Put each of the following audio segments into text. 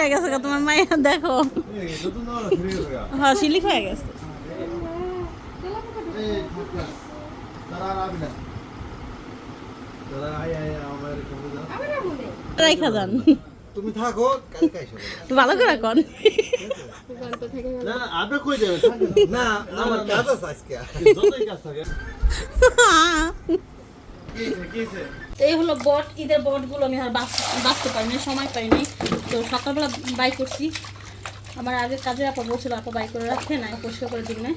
হয়ে গেছে তোমার মায়ের দেখো। হ্যাঁ সিলিক হয়ে গেছে। রাইখা যান। তুমি থাকো ভালো করে কন না না আপনি কই যাবেন না আমার কাজ আছে আজকে। যতই কাজ থাকে কিছে কিছে এই হলো বট, ঈদের বটগুলো আমি আর বাঁচ- বাঁচতে পারিনি, সময় পাইনি। তো সকালবেলা বাই করছি। আমার আগে কাজে আপা বলছিল, আপা বাই করে রাখে নাই, পরিষ্কার করে দিক নাই।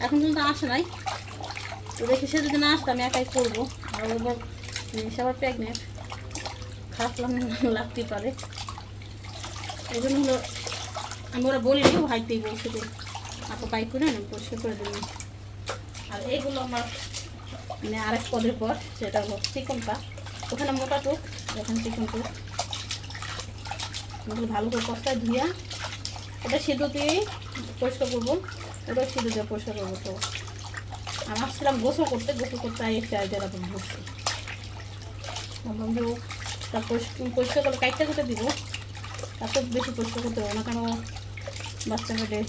এখন কিন্তু আসে নাই। তো দেখি সে যদি না আসতো আমি একাই করব। আর ওর আবার প্রেগনেন্ট খারাপ লাগ- লাগতেই পারে। এই জন্য হলো, আমি ওরা বলিনি ভাইতেই বলছে যে, আপা বাই করে আমি পরিষ্কার করে দিলাম আর এইগুলো আমার মানে আরেক পদের পর সেটা হলো চিকনটা ওখানে মোটা টুক এখানে চিকন টুক ভালো করে কষ্টায় ধুইয়া ওটা সিদ্ধ দিয়েই পরিষ্কার করব। ওটা সিদ্ধ দিয়ে পরিষ্কার করব তো। আমি আসছিলাম গোসল করতে গোসল করতে আই এসে আই যারা বসছি ভাবলাম যে ও তার পরিষ্কার করে কাইটটা কেটে দিব। তারপর বেশি পরিষ্কার করতে হবে না কেন বাচ্চা পেটে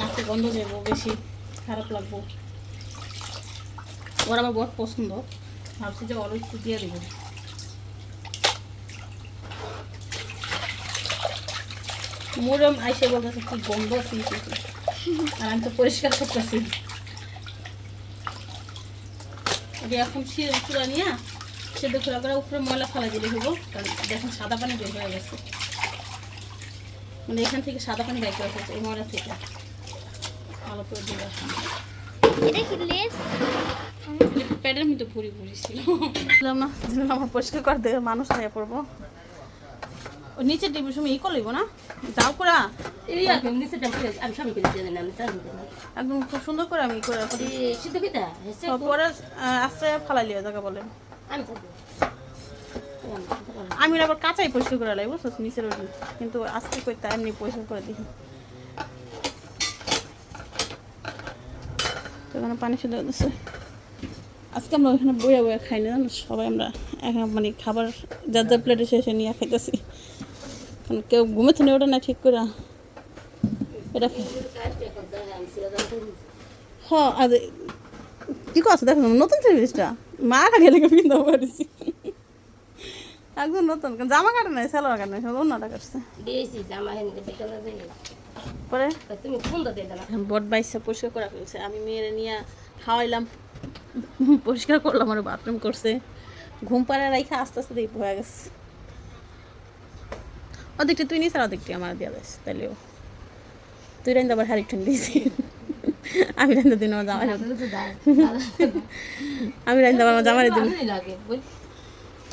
নাকে গন্ধ দেবো, বেশি খারাপ লাগবো। ওর আমার বড় পছন্দ। ভাবছি যে একটু দিয়ে দেবো। মোরম আইসে বলতেছে, কি গন্ধ কি। আর আমি তো পরিষ্কার করতেছি। এখন চূড়া নিয়ে সেদ্ধ খোলা করে উপরে ময়লা ফেলা দিলে হব কারণ দেখুন সাদা পানি বের হয়ে গেছে। মানে এখান থেকে সাদা পানি করে ফেলছে এই ময়লা থেকে। ভালো করে দিয়ে লেস। প্যাডের মধ্যে ভরি ভরি ছিল না দিলাম আমার পরিষ্কার করে দেবে মানুষ হয়ে পড়ব নিচে টেবিল সময় ই করলিব না? যাও করা। এই একদম করে আমি সবই করে দিয়ে দিলাম একদম খুব সুন্দর করে আমি করে সিদ্ধ পরে আস্তে ফালাই লিও জায়গা বলে। আমি আমি আবার কাঁচাই পরিষ্কার করে লাগবো নিচের ওই কিন্তু আজকে করতে এমনি পরিষ্কার করে দিই। তো এখানে পানি শুধু দিচ্ছে আজকে আমরা ওইখানে বইয়া বইয়া খাই না সবাই আমরা এখন মানে খাবার যার যার প্লেটে শেষে নিয়ে খাইতেছি। কারণ কেউ ঘুমে থেকে ওটা না ঠিক করে। এটা হ আর কি কথা দেখো নতুন সিরিজটা মা কাটিয়ে লেগে পিন্দাও পারিছি একদম নতুন। জামা কাটে নাই সালোয়ার কাটে নাই অন্যটা কাটছে। জামা হেন পরে? বট বাইসে পরিষ্কার করা ফেলছে। আমি মেয়েরে নিয়ে খাওয়াইলাম। পরিষ্কার করলাম আর বাথরুম করছে। ঘুম পাড়ে রাইখা আস্তে আস্তে দেখি হয়ে গেছে। অর্ধেকটা তুই নিস আর অর্ধেকটি আমার দেওয়া দিস তাইলেও। তুই রাইন্দা আবার হারিক ঠেন দিয়েছি আমি রাইন্দা দিন আমার জামাই। আমি রাইন্দা আমার জামাই দিন।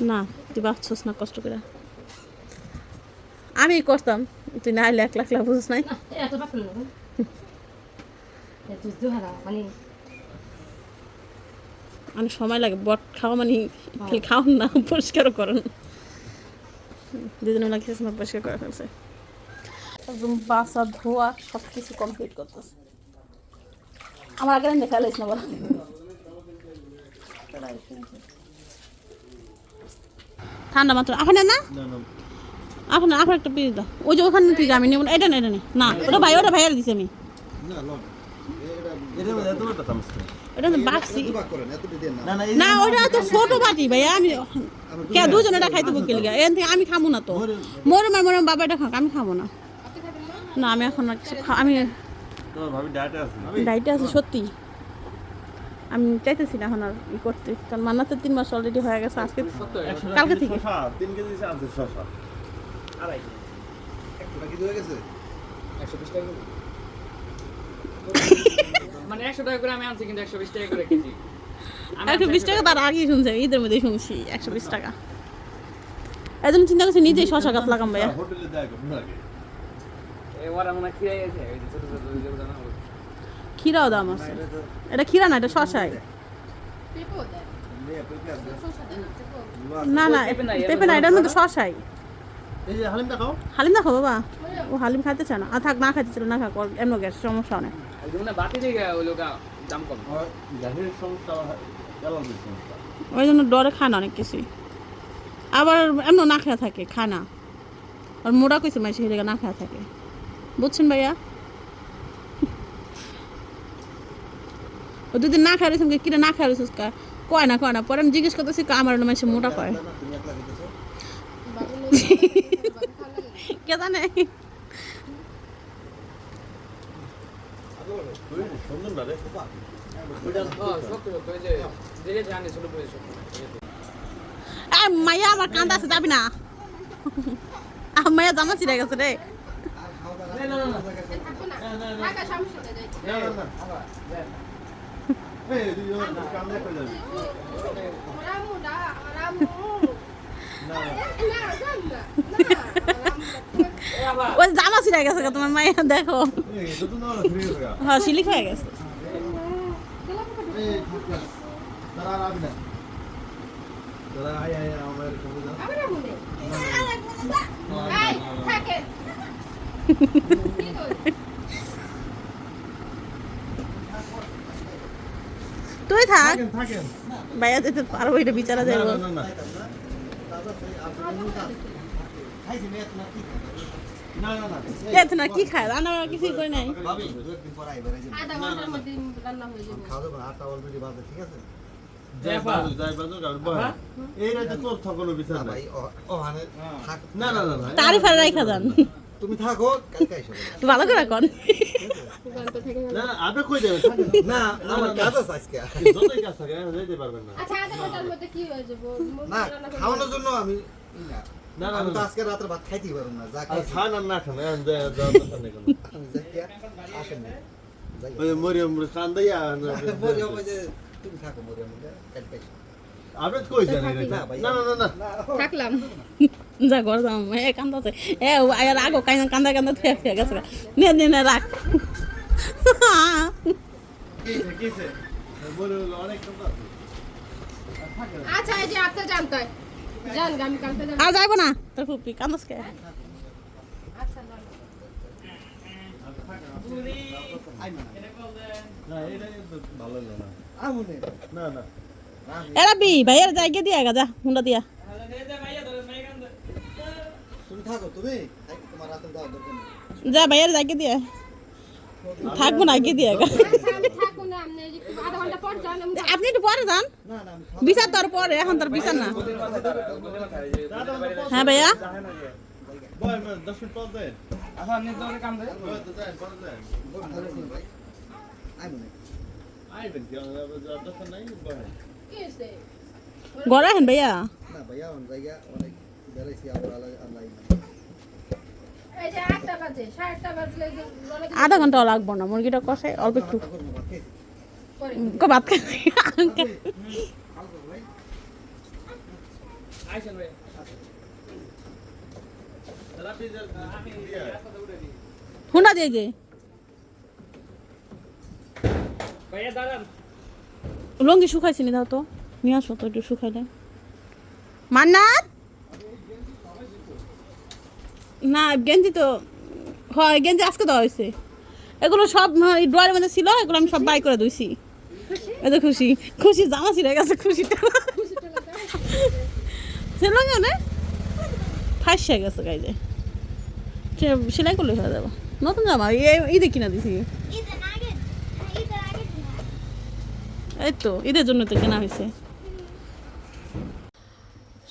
না তুই ভাবছস না কষ্ট করে। আমি করতাম তুই না হলে এক লাখ লাখ বুঝিস নাই। মানে অনেক সময় লাগে বট খাওয়া মানে খালি খাওয়ান না পরিষ্কারও করেন ওনার কিছু সময় পরিষ্কার করে ফেলছে। একদম বাসা ধোয়া সব কিছু কমপ্লিট করতেছে। আমার আগে দেখা লাইস না বলা? ঠান্ডা মাত্র। আপনার না? না না আপনার আপনার একটা পিস দাও। ওই যে ওখানে থেকে আমি নেব না। এটা না এটা নেই না ওটা ভাই ওটা ভাইয়ার দিছে আমি। না এটা তো দেন না। না না ওটা তো ছোট বাটি আমি কে দুজন এটা খাইতে বকে লিগা এর থেকে আমি খাব না তো। মোর মার মোর বাবা এটা খাক আমি খাব না। না আমি এখন আমি তোমার ভাবি ডায়েটে আছে ডাইটে আছি সত্যি। আমি চাইতেছি না এখন আর ই করতে কারণ মান্নাতে তিন মাস অলরেডি হয়ে গেছে আজকে কালকে থেকে। তিন কেজি আছে শশা আড়াই বাকি হয়ে গেছে? মানে একশো টাকা করে আমি আনছি কিন্তু একশো বিশ টাকা করে কেজি। একশো বিশ টাকা তার আগেই শুনছি আমি, ঈদের মধ্যেই শুনছি একশো বিশ টাকা। জন্য চিন্তা করছি নিজেই শশা গাছ লাগাম ভাইয়া। আগে? হয় ক্ষীরাও দাম আছে। এটা ক্ষীরা না এটা শশাই। না না পেঁপে না, এটার মধ্যে শশাই। হালিম দেখাও হালিম দেখো বাবা। ও হালিম খাইতে চায় না। আর থাক না খাইতে ছিল না খাক এমন গ্যাস সমস্যা নেই। ওই মনে জন্য ডরে খায় না অনেক কিছুই। আবার এমন না খেয়ে থাকে খায় না। আর মোড়া কইছে মাইসে হেলে না খাওয়া থাকে। বুঝছেন ভাইয়া? ও দুদিন না খাওয়া রয়েছে কিনা না খাওয়া রয়েছিস কা কয় না কয় না পরে আমি জিজ্ঞেস করতেছি কা আমার মাইসে মোটা কয়? কে জানে তুই সুন্দর না রে, খোপা। হ্যাঁ, সত্যি সত্যি, ওই যে যেটা জানি ছোট বয়স এই মাইয়া আমার কান্দা আছে যাবি না মাইয়া জামা ছিঁড়ে গেছে রে না, ওই জামা ছিঁড়ে গেছে তোমার মাইয়া দেখো। হ্যাঁ সিলিক হয়ে গেছে। তুই থাক। ভাইয়া যেতে পারব এটা বিচারা যাব না, কি খায় রান্না বান্না কিছুই করে নাই। আধা ঘণ্টার মধ্যে রান্না হয়ে যাবে। খাওয়া দাওয়া, বাজে, ঠিক আছে? না, না, না, না। তারই ফারে রাইখা যান তুমি থাকো কালকে এসো তুই ভালো করে কন না, না, আপনি কই যাবেন? না আমার কাজ আছে আজকে। যতই কাজ থাকে, এখন পারবেন না। আচ্ছা আধা ঘণ্টার মধ্যে কি হয়ে যাবে? না খাওয়ানোর জন্য আমি না, আমি তো না। আজকে রাতের ভাত খাইতেই পারব না যা আর খাইছি খান আর না খান, এখন যা- যা দরকার নেই কোনো। আমি যাই কি আর আসেন না যাই ওই যে মরিয়ম কান্দাইয়া, মরিয়ম ওই যে তুমি থাকো মরিয়ম আপনি কই যান না, না, না, না, না। থাকলাম। যা ঘর এ কান্দাছে এ আগো কাইনা কান্দা কান্দা থুয়া থুয়া গেছে। নে নে নে রাখ। আচ্ছা এই যে আপনি জানতে আর যাইবো না? তোর ফুপি কান্দাস কে? আচ্ছা না না, এটা কিন্তু ভালো হলো না। আমনে না, না। এরা বি ভাইয়ের জায়গা দিয়া গা যা হুন্ডা দিয়া। যা ভাইয়ের জায়গা দিয়া। থাকব না গিয়ে দিয়া আপনি একটু পর যান। বিচার তোর পরে এখন তোর বিচার না। হ্যাঁ ভাইয়া। গড়া হেন ভাইয়া। না অন জায়গা অনেক বেড়াইছি আধা ঘণ্টা লাগবো না মুরগিটা কষে অল্প একটু। ভাত। হুন্ডা দিয়ে দাঁড়ান লঙ্গি শুকাইছি নি দাও তো নিয়ে আসো তো একটু শুকাইলে মান্নাত না গেঞ্জি তো হয় গেঞ্জি আজকে দেওয়া হয়েছে। এগুলো সব ডোয়ারের মধ্যে ছিল, এগুলো আমি সব বাই করে দিয়েছি। এত খুশি। খুশি জামা ছিঁড়ে গেছে খুশিটা ছিল না ফাঁসে গেছে গাইজে সেলাই করলে হয়ে যাবে। নতুন জামা ঈদে কিনা দিছি। এই তো, ঈদের জন্য তো কেনা হয়েছে।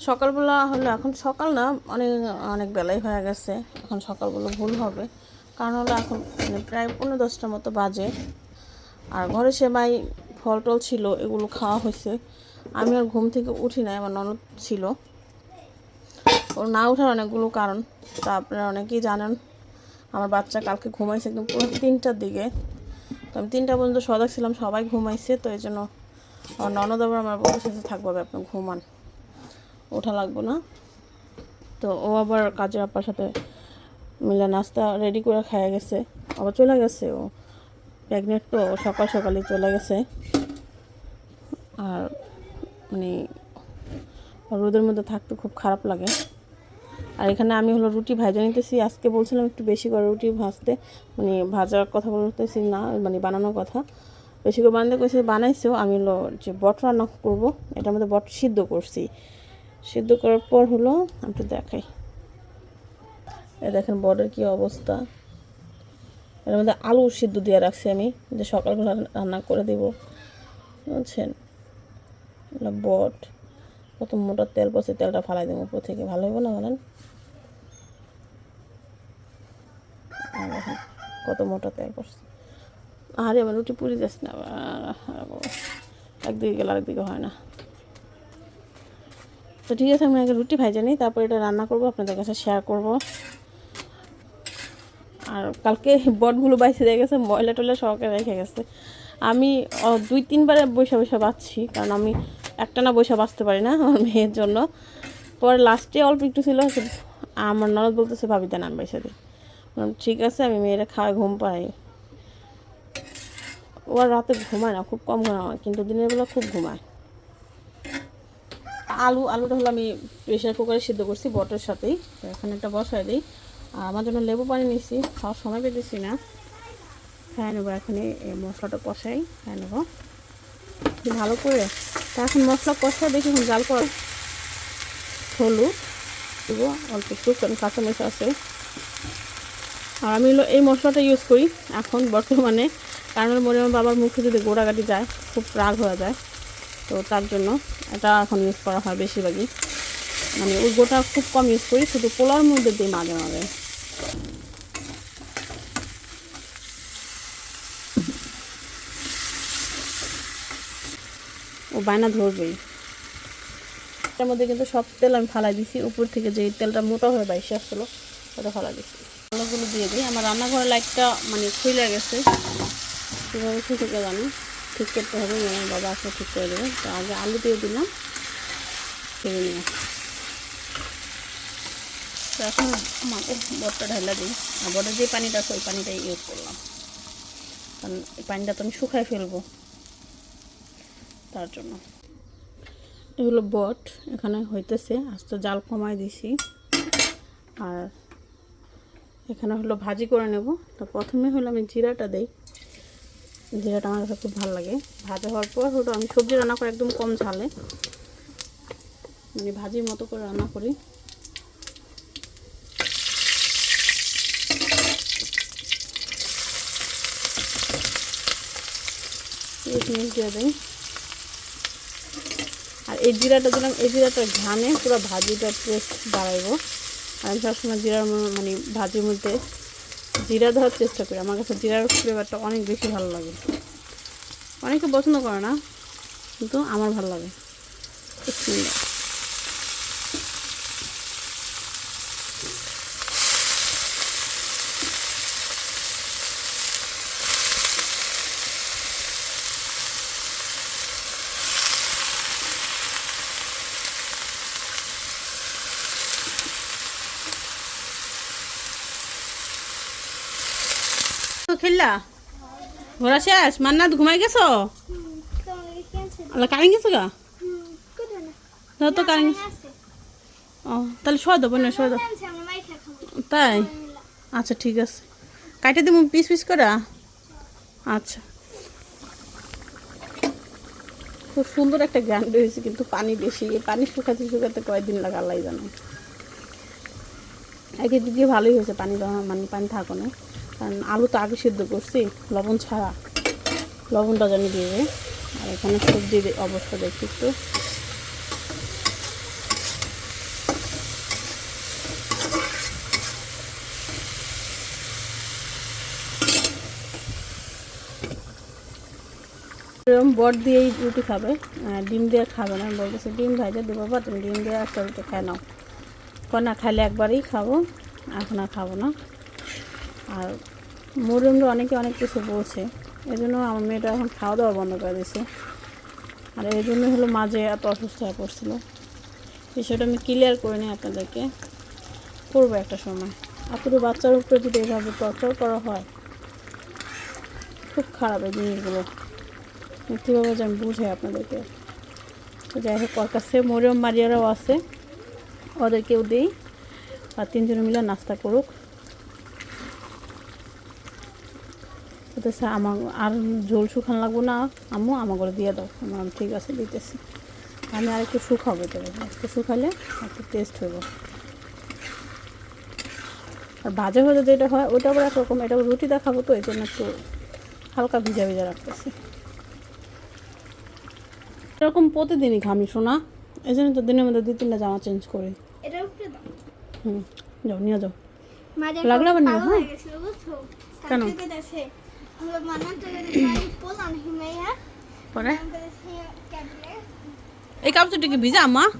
সকালবেলা হলো এখন সকাল না অনেক অনেক বেলাই হয়ে গেছে। এখন সকালবেলা ভুল হবে। কারণ হলো এখন মানে প্রায় পনেরো দশটার মতো বাজে। আর ঘরে সেমাই ফল টল ছিল, এগুলো খাওয়া হয়েছে। আমি আর ঘুম থেকে উঠি নাই, আমার ননদ ছিল। ওর না ওঠার অনেকগুলো কারণ, তা আপনারা অনেকেই জানেন। আমার বাচ্চা কালকে ঘুমাইছে একদম পুরো তিনটার দিকে। তো আমি তিনটা পর্যন্ত সজাগ ছিলাম, সবাই ঘুমাইছে, তো এই জন্য আমার ননদ আবার আমার বউর সাথে থাকব হবে আপনি ঘুমান। ওঠা লাগবে না। তো ও আবার কাজের আপার সাথে মিলে নাস্তা রেডি করে খাইয়া গেছে, আবার চলে গেছে ও। প্রেগনেন্ট তো, সকাল সকালে চলে গেছে। আর মানে রোদের মধ্যে থাকতে খুব খারাপ লাগে। আর এখানে আমি হলো রুটি ভাজা নিতেছি, আজকে বলছিলাম একটু বেশি করে রুটি ভাজতে। মানে ভাজার কথা বলতেছি না মানে বানানোর কথা। বেশি করে বানাতে কইছে বানাইছেও আমি হলো যে বট রান্না করব, এটার মধ্যে বট সিদ্ধ করছি। সিদ্ধ করার পর হলো, আমি দেখাই। এই দেখেন বটের কি অবস্থা। এর মধ্যে আলু সিদ্ধ দিয়ে রাখছি আমি, যে সকালবেলা রান্না করে দিব। বুঝছেন? বট। কত মোটা তেল পড়ছে, তেলটা ফালাই দেবো উপর থেকে। ভালো হবে না বলেন? কত মোটা তেল পড়ছে। আরে, আমার রুটি পুরি যাচ্ছে না। একদিকে গেলে আরেকদিকে হয় না। তো ঠিক আছে, আমি আগে রুটি ভাইজা নিই, তারপর এটা রান্না করব, আপনাদের কাছে শেয়ার করব। আর কালকে বটগুলো বাইসে দিয়ে গেছে, ময়লা টয়লা সহকারে রেখে গেছে। আমি দুই, তিনবারে বৈশা বৈশা বাঁচছি, কারণ আমি একটা না বৈশা বাঁচতে পারি না আমার মেয়ের জন্য। পরে লাস্টে অল্প একটু ছিল আমার ননদ বলতেছে, ভাবি, দেন আমি বাইসা দিই। ঠিক আছে, আমি মেয়েরা খাওয়াই, ঘুম পাই ও আর রাতে ঘুমায় না, খুব কম ঘুমায় কিন্তু দিনের বেলা খুব ঘুমায়। আলু, আলুটা হলো আমি প্রেশার কুকারে সিদ্ধ করছি, বটের সাথেই। এখন একটা বসায় দিই। আর আমার জন্য লেবু পানি নিচ্ছি খাওয়ার সময় পেতেছি না। খাই নেব, এখন এই মশলাটা কষাই খাই নেব। ভালো করে, তা এখন মশলা কষাই দেখি জাল কর হলুদ, দেবো, অল্প একটু, কারণ আছে। আর আমি এই মশলাটা ইউজ করি, এখন বর্তমানে, কারণ মনে আমার বাবার মুখে যদি গোড়াগাটি যায়, খুব রাগ হয়ে যায়। তো তার জন্য এটা এখন ইউজ করা হয় বেশিরভাগই। মানে ওই গোটা খুব কম ইউজ করি, শুধু পোলার মধ্যে দিই মাঝে মাঝে। ও বায়না ধরবেই। এটার মধ্যে কিন্তু সব তেল আমি ফালাই দিছি। উপর থেকে যে তেলটা মোটা হয়ে বাইশে আসছিল ওটা ফালাই দিছি। আলুগুলো দিয়ে দিই। আমার রান্নাঘরের লাইটটা মানে খুলে গেছে। কীভাবে ঠিক জানি। ঠিক করতে হবে বাবা আসলে ঠিক করে দেবে। তো আগে আলু দিয়ে দিলাম। ছেড়ে নিয়ে তো এখন বটটা ঢালা দিই। আর বটের যে পানিটা আছে, ওই পানিটাই ইউজ করলাম। কারণ এই পানিটা তো আমি শুকায় ফেলব। তার জন্য। এগুলো বট। এখানে হইতেছে, আস্তে জাল কমায় দিছি। আর এখানে হলো ভাজি করে নেব। তো প্রথমে হলো আমি জিরাটা দেই। জিরাটা আমার কাছে খুব ভালো লাগে। ভাজা হওয়ার পর হলো আমি সবজি রান্না করে একদম কম ঝালে। মানে ভাজির মতো করে রান্না করি। মিনিট দিয়ে দিই। আর এই জিরাটা দিলাম, এই জিরাটা ঘামে পুরো ভাজিটা টেস্ট বাড়াইব আমি সবসময় জিরার মানে ভাজির মধ্যে জিরা দেওয়ার চেষ্টা করি। আমার কাছে জিরার ফ্লেভারটা অনেক বেশি ভালো লাগে। অনেকে পছন্দ করে না, কিন্তু আমার ভালো লাগে। খেললা? ঘোরা শেষ? মান্নাত, ঘুমাই গেছো? কারেন্ট গেছো গা? তো কারেন্ট ও, তাহলে শোয়া দেবো না শোয়া দেবো তাই? আচ্ছা ঠিক আছে। কাটে দেবো পিস পিস করে? আচ্ছা। খুব সুন্দর একটা গান রয়েছে, কিন্তু পানি বেশি। এই পানি শুকাতে শুকাতে কয়েকদিন লাগে আল্লাহ জানে। একে দিকে ভালোই হয়েছে, পানি মানে পানি থাকো না কারণ আলু তো আগে সিদ্ধ করছি, লবণ ছাড়া। লবণটা জানি দিয়ে। আর এখানে সবজির অবস্থা দেখি একটু। এরকম বট দিয়েই রুটি খাবে। ডিম দিয়ে খাবে না। বলতেছি, ডিম ভাইজা দেবো তুমি ডিম দিয়ে একটা রুটি খায় নাও। না, খাইলে একবারই খাব। এখন আর খাব না। আর মরুমরা অনেকে অনেক কিছু বলছে। এই জন্য আমার মেয়েটা এখন খাওয়া দাওয়া বন্ধ করে দিয়েছে। আর এই জন্য হলো মাঝে এত অসুস্থ হয়ে পড়ছিল। বিষয়টা আমি ক্লিয়ার করে নিই আপনাদেরকে। করব একটা সময়। আপনাদের বাচ্চার উপরে যদি এভাবে টর্চার করা হয়, খুব খারাপ এই জিনিসগুলো। কীভাবে যে আমি বুঝাই আপনাদেরকে। যাই হোক, ওর কাছে মরিয়ম মারিয়ারাও আছে। ওদেরকেও দিই। আর তিনজনে মিলে নাস্তা করুক। বলতেছে আমার আর ঝোল শুকান লাগবো না আম্মু আমার করে দিয়ে দাও। আমার ঠিক আছে দিতেছি। আমি আর একটু শুকাবো তবে একটু শুকালে একটু টেস্ট হইব। আর ভাজা ভাজা যেটা হয় ওটা আবার একরকম এটা রুটি দেখাবো তো এই জন্য একটু হালকা ভিজা ভিজা রাখতেছি। এরকম প্রতিদিনই ঘামি শোনা এই জন্য তো দিনের মধ্যে দুই তিনটা জামা চেঞ্জ করি। হুম যাও নিয়ে যাও। লাগল আবার পাগল হ্যাঁ? কেন? পরে ক্যাবলে। এই কাপড়টা কি ভিজা হ্যাঁ।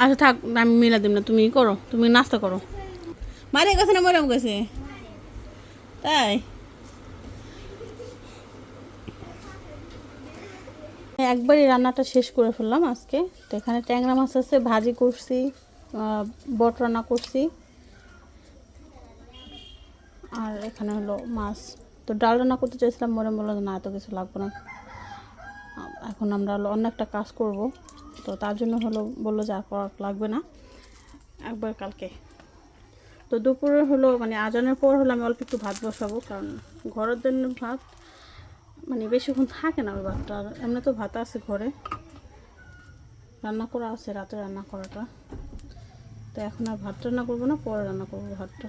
আচ্ছা থাক আমি মিলা দিম না তুমি করো তুমি নাস্তা করো। মারে গেছে না মরে গেছে? তাই? একবারই রান্নাটা শেষ করে ফেললাম আজকে। তো এখানে ট্যাংরা মাছ আছে ভাজি করছি বট রান্না করছি। আর এখানে হলো মাছ। তো ডাল রান্না করতে চাইছিলাম, মনে বলল না, এত কিছু লাগবে না। এখন আমরা হলো অন্য একটা কাজ করব। তো তার জন্য হলো বলল যে আর করা লাগবে না। একবার কালকে। তো দুপুরে হলো মানে আজানের পর হলো আমি অল্প একটু ভাত বসাবো, কারণ ঘরের জন্য ভাত মানে বেশিক্ষণ থাকে না ওই ভাতটা। এমনি তো ভাত আছে ঘরে। রান্না করা আছে, রাতে রান্না করাটা। তো এখন আর ভাত রান্না করব না, পরে রান্না করব ভাতটা।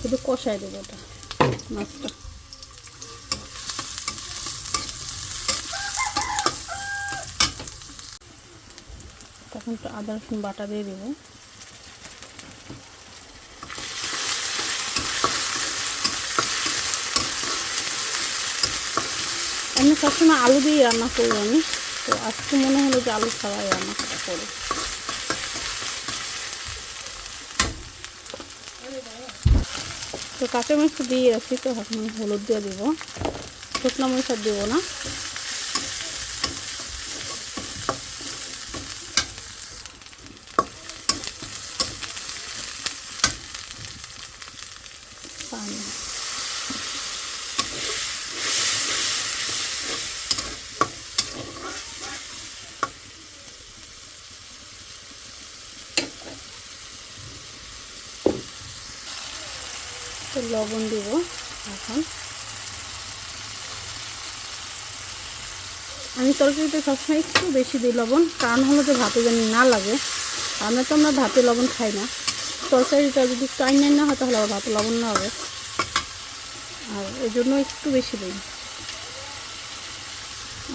শুধু কষাই দেবো এটা মাছটা। তখন তো আদা, রসুন বাটা দিয়ে দেবো। এমনি সবসময় আলু দিয়ে রান্না করি আমি, তো আজকে মনে হলো যে আলু ছাড়াই রান্না করা করি তো কাঁচা মরিচ দিয়ে রাখছি তো এখন হলুদ দিয়ে দেবো। শুকনো মরিচ আর দেবো না পানি তো লবণ দিব এখন আমি তরকারিতে সবসময় একটু বেশি দিই লবণ, কারণ হলো যে ভাতে যেন না লাগে। আমরা তো আমরা ভাতে লবণ খাই না। তরকারিটা যদি টাইম না হয় তাহলে আবার ভাতে লবণ না হবে। আর এই জন্য একটু বেশি দিই।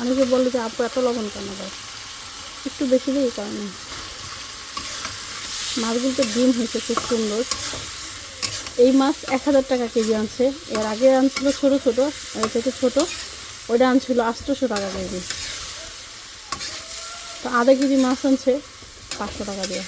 অনেকে বলল যে, আপু, এত লবণ কেন দেয় একটু বেশি দিই, কারণে মাছগুলোতে ডিম হয়েছে, খুব সুন্দর। এই মাছ এক হাজার টাকা কেজি আনছে। এর আগে আনছিল ছোটো ছোটো, এর থেকে ছোটো। ওইটা আনছিল আটশোশো টাকা কেজি। তো আধা কেজি মাছ আনছে পাঁচশো টাকা দিয়ে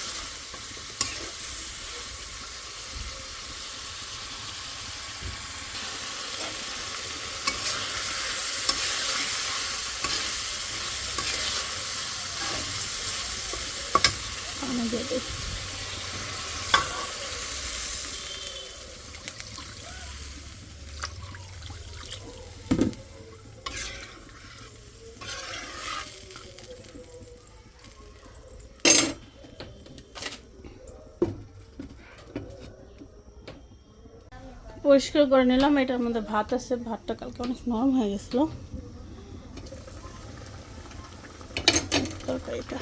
Thank you. পরিষ্কার করে নিলাম। এটার মধ্যে ভাত আছে। ভাতটা কালকে অনেক নরম হয়ে গেছিল। তরকারিটা।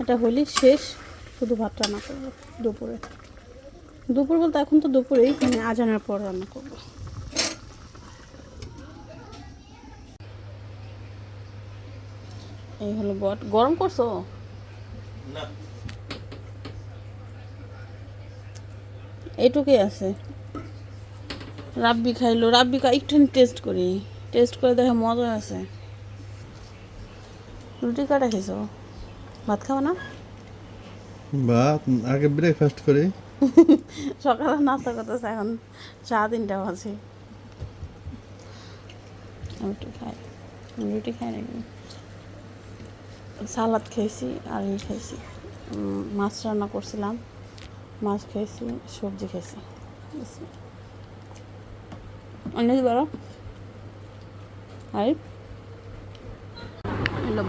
এটা হলি শেষ। শুধু ভাত রান্না করব দুপুরে। দুপুর বলতে এখন তো দুপুরেই মানে আজানের পর রান্না করব। এই হলো বট। গরম করছ? এইটুকুই আছে। রাব্বি খাইলো। রাব্বি খা একটু টেস্ট করি। টেস্ট করে দেখে মজা আছে। রুটি কাটা খেয়েছো? ভাত খাও না? ভাত আগে ব্রেকফাস্ট করি। সকালে নাস্তা করতেছে এখন চা তিনটা বাজে। আমি একটু খাই। রুটি খাই নাকি? সালাদ খেয়েছি আর ই খাইছি। উম, মাছ রান্না করছিলাম। মাছ খেয়েছি সবজি খেয়েছি অনেক বড় আর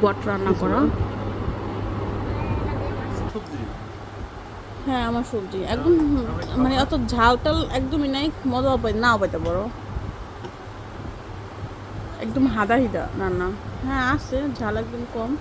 বট রান্না করা হ্যাঁ আমার সবজি একদম মানে অত ঝাল টাল একদমই নাই মজা পাই না পাইতে বড় একদম হাদা হিদা রান্না হ্যাঁ আছে ঝাল একদম কম